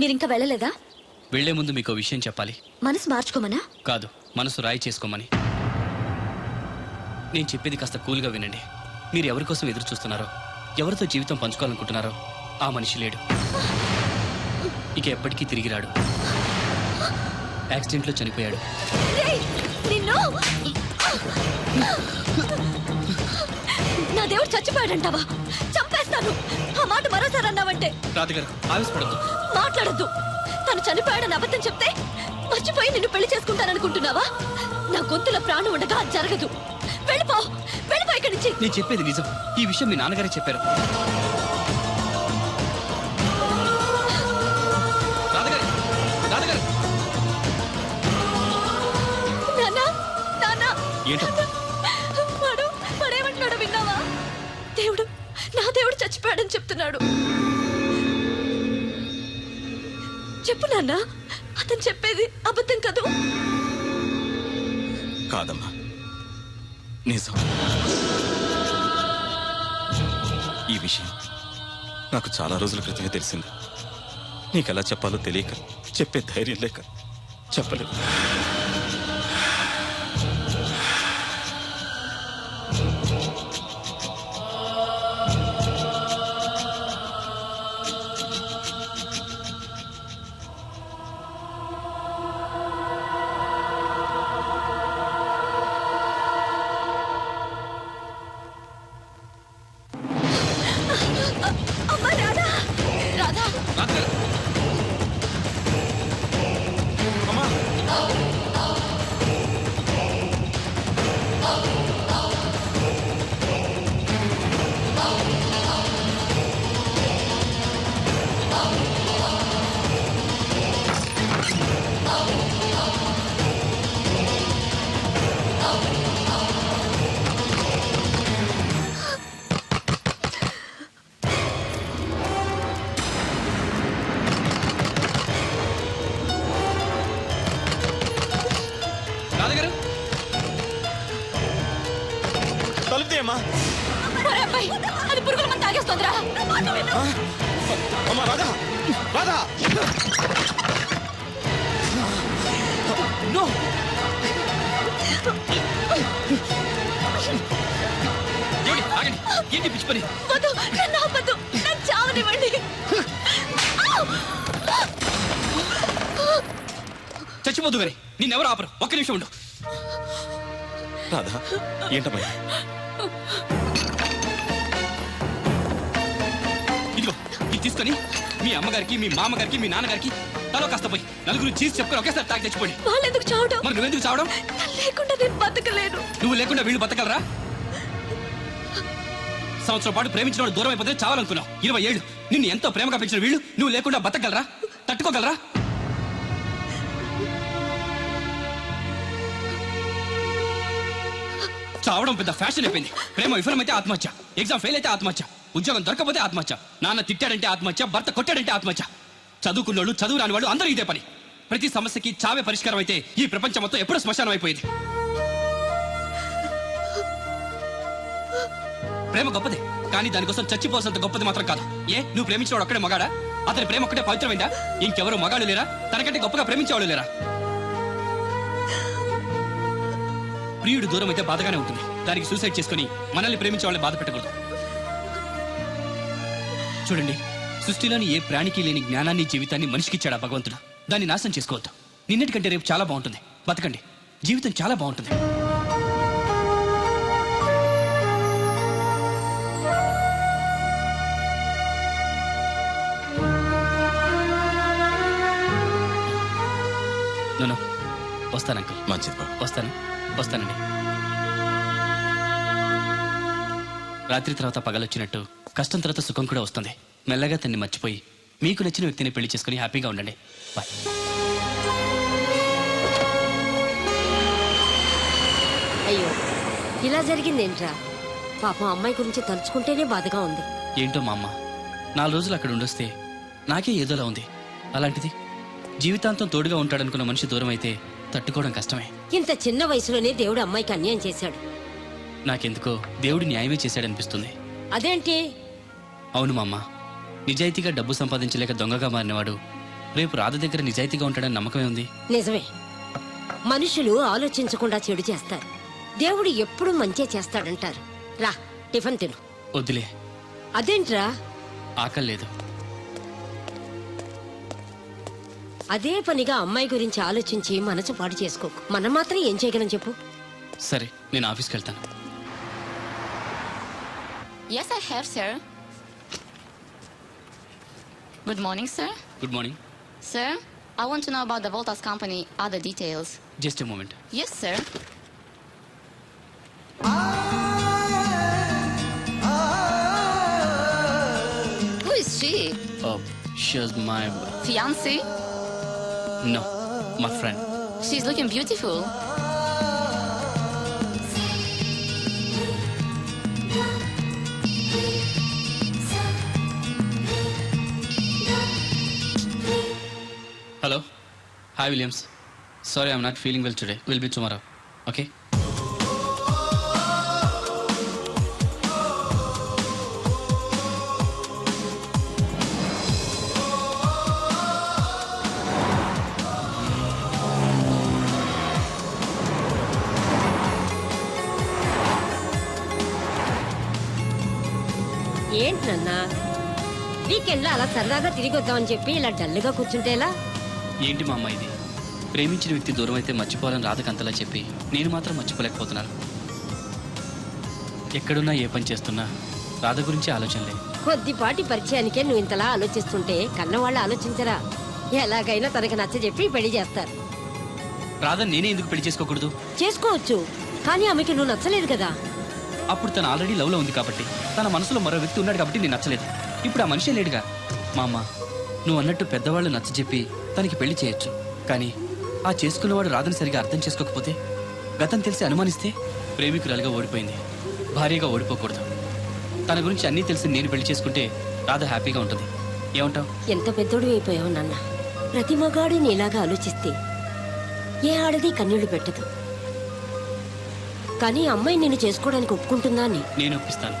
మీరింకా వెళ్ళలేదా? వెళ్ళే ముందు మీకు విషయం చెప్పాలి. మనసు మార్చుకోమనా? కాదు మనసు రాయి చేసుకోమని. నేను చెప్పేది కాస్త కూల్గా వినండి. మీరు ఎవరి కోసం ఎదురు చూస్తున్నారో ఎవరితో జీవితం పంచుకోవాలనుకుంటున్నారో ఆ మనిషి లేడు. ఇక ఎప్పటికీ తిరిగి రాడు. యాక్సిడెంట్లో చనిపోయాడు. నా దేవుడు చచ్చిపోయాడంటావా? చంపేస్తాను ఆ మాట మరోసారి అన్నావంటే. ఆవేశపడద్దు. మాట్లాడద్దు. తను చనిపోయాడని అబద్ధం చెప్తే మర్చిపోయి నిన్ను పెళ్ళి చేసుకుంటాననుకుంటున్నావా? నా గొంతులో ప్రాణం ఉండగా అది జరగదు. వెళ్ళిపో. వెళ్ళిపో ఇక్కడి నుంచి. నేను చెప్పేది నిజం. ఈ విషయం మీ నాన్నగారే చెప్పారు. రాధగారు రాధగారు. నాన్న నాన్న. ఏంటమ్మా చచ్చిపోయాడని చెప్తున్నాడు. చెప్పు నాన్న అతను చెప్పేది అబద్ధం కదూ? కాదమ్మా. నిజం. ఈ విషయం నాకు చాలా రోజుల క్రితమే తెలిసింది. నీకెలా చెప్పాలో తెలియక చెప్పే ధైర్యం లేక చెప్పలేదు. రాధగారు అబ్బాయి అది పురుగుల మంది తాగేస్తోందిరా. అమ్మా రాధా రాధా. నో. ఏమిటి? ఆగండి. ఏంటి పిచ్చి పని? వద్దు నన్ను ఆపద్దు. నన్ను చావనివ్వండి. చచ్చిపోదు గారి నిన్నెవరు ఆపరు? ఒక్క నిమిషం ఉండు. రాధా ఏంటమ్మా ఇదిగో ఇది తీసుకొని మీ అమ్మగారికి మీ మామగారికి మీ నాన్నగారికి తలో కాస్త పోయి నలుగురు చీజ్ చెప్పుకొని ఒకేసారి తాగి చచ్చిపోండి. వాళ్ళెందుకు చావడం మరి నువ్వెందుకు చావడం? లేకుండా నేను బతకలేను. నువ్వు లేకుండా వీళ్ళు బతకలరా? సంవత్సరం పాటు ప్రేమించిన వాడు దూరం అయిపోతే చావాలనుకున్నావు. ఇరవై ఏళ్ళు నిన్ను ఎంతో ప్రేమగా పెంచిన వీళ్ళు నువ్వు లేకుండా బతకగలరా? తట్టుకోగలరా? చావడం పెద్ద ఫ్యాషన్ అయిపోయింది. ప్రేమ విఫలమైతే ఆత్మహత్య. ఎగ్జామ్ ఫెయిల్ అయితే ఆత్మహత్య. ఉద్యోగం దొరకపోతే ఆత్మహత్య. నాన్న తిట్టాడంటే ఆత్మహత్య భర్త కొట్టాడంటే ఆత్మహత్య. చదువుకున్నోళ్ళు చదువు రాని వాళ్ళు అందరూ ఇదే పని. ప్రతి సమస్యకి చావే పరిష్కారం అయితే ఈ ప్రపంచం మొత్తం ఎప్పుడూ శ్మశానం అయిపోయింది. ప్రేమ గొప్పదే కానీ దానికోసం చచ్చిపోవాల్సినంత గొప్పది మాత్రం కాదు. ఏ నువ్వు ప్రేమించేవాడు ఒక్కడే మగాడా? అతని ప్రేమ ఒక్కటే పవిత్రమైందా? ఇంకెవరు మగాడు లేరా? తనకంటే గొప్పగా ప్రేమించేవాళ్ళు లేరా? ప్రియుడు దూరం అయితే బాధగానే ఉంటుంది. దానికి సూసైడ్ చేసుకుని మనల్ని ప్రేమించే వాళ్ళని బాధ పెట్టకూడదు. చూడండి సృష్టిలోని ఏ ప్రాణికి లేని జ్ఞానాన్ని జీవితాన్ని మనిషికి ఇచ్చాడు ఆ భగవంతుడు. దాన్ని నాశనం చేసుకోవద్దు. నిన్నటికంటే రేపు చాలా బాగుంటుంది. బతకండి. జీవితం చాలా బాగుంటుంది. వస్తాను అంకుల్. మంచిది వస్తాను. వస్తానండి. రాత్రి తర్వాత పగలొచ్చినట్టు కష్టం తర్వాత సుఖం కూడా వస్తుంది. మెల్లగా తన్ని మర్చిపోయి మీకు నచ్చిన వ్యక్తిని పెళ్ళి చేసుకుని హ్యాపీగా ఉండండి. బాయ్ అయ్యో ఇలా జరిగిందేంట్రా? పాపం అమ్మాయి గురించి తలుచుకుంటేనే బాధగా ఉంది. ఏంటో మా అమ్మ నాలుగు రోజులు అక్కడ ఉండొస్తే నాకే ఏదోలా ఉంది. అలాంటిది జీవితాంతం తోడుగా ఉంటాడనుకున్న మనిషి దూరం అయితే తట్టుకోవడం కష్టమే. ఇంత చిన్న వయసులోనే దేవుడు అమ్మాయికి అన్యాయం చేశాడు. నాకెందుకో దేవుడు న్యాయమే చేశాడనిపిస్తుంది. అదేంటి? అవును మా అమ్మ నిజాయితీగా డబ్బు సంపాదించలేక దొంగగా మారినవాడు రేపు రాధ దగ్గర నిజాయితీగా ఉంటాడని నమ్మకమే ఉంది. నిజమే. మనుషులు ఆలోచించకుండా చెడు చేస్తారు. దేవుడు ఎప్పుడు మంచే చేస్తాడంటారు. రా టిఫిన్ తిను. వద్దులే. అదేంట్రా? ఆకలి లేదు. అదే పనిగా అమ్మాయి గురించి ఆలోచించి మనసు పాడు చేసుకోకు మనం మాత్రం ఏం చేయగలం చెప్పు సరే నేను ఆఫీస్కి వెళ్తాను sir. Good morning, sir. Good morning Sir, I want to know about the Voltas company, other details. Just moment sir. Who is she? She's my Fiancé? No, my friend. She's looking beautiful. Hello. Hi, Williams. Sorry, I'm not feeling well today. We'll be tomorrow. Okay? Okay ఏంటన్నా వీకెండ్లో అలా సరదాగా తిరిగి వద్దామని చెప్పి ఇలా డల్గా కూర్చుంటే ఎలా? ఏంటి మా అమ్మ ఇది? ప్రేమించిన వ్యక్తి దూరం అయితే మర్చిపోవాలని రాధకంతలా చెప్పి నేను మాత్రం మర్చిపోలేకపోతున్నాను. ఎక్కడున్నా ఏ పని చేస్తున్నా రాధ గురించి ఆలోచనలే కొద్దిపాటి పరిచయానికే నువ్వు ఇంతలా ఆలోచిస్తుంటే కన్నవాళ్ళు ఆలోచించరా? ఎలాగైనా తనకి నచ్చ చెప్పి పెళ్ళి చేస్తారు. రాధ నేనే ఎందుకు పెళ్ళి చేసుకోకూడదు? చేసుకోవచ్చు. కానీ ఆమెకి నువ్వు నచ్చలేదు కదా. అప్పుడు తను ఆల్రెడీ లవ్లో ఉంది కాబట్టి తన మనసులో మరో వ్యక్తి ఉన్నాడు కాబట్టి నేను నచ్చలేదు. ఇప్పుడు ఆ మనిషే లేడుగా. మా అమ్మ నువ్వు అన్నట్టు పెద్దవాళ్ళు నచ్చ చెప్పి తనకి పెళ్ళి చేయొచ్చు. కానీ ఆ చేసుకున్నవాడు రాదని సరిగా అర్థం చేసుకోకపోతే గతం తెలిసి అనుమానిస్తే ప్రేమికురాలుగా ఓడిపోయింది. భార్యగా ఓడిపోకూడదు. తన గురించి అన్నీ తెలిసి నేను పెళ్ళి చేసుకుంటే రాధ హ్యాపీగా ఉంటుంది. ఏమంటావు? ఎంత పెద్దోడు అయిపోయావు నాన్న. ప్రతి మగాడు నీలాగా ఆలోచిస్తే ఏ ఆడది కన్నీళ్ళు పెట్టదు. కానీ అమ్మాయి నిన్ను చేసుకోవడానికి ఒప్పుకుంటుందా అని. నేను ఒప్పిస్తాను.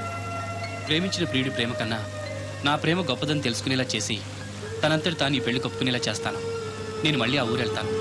ప్రేమించిన ప్రియుడి ప్రేమ కన్నా నా ప్రేమ గొప్పదని తెలుసుకునేలా చేసి తనంతటి తాను ఈ పెళ్ళి కప్పుకునేలా చేస్తాను. నేను మళ్ళీ ఆ ఊరు వెళ్తాను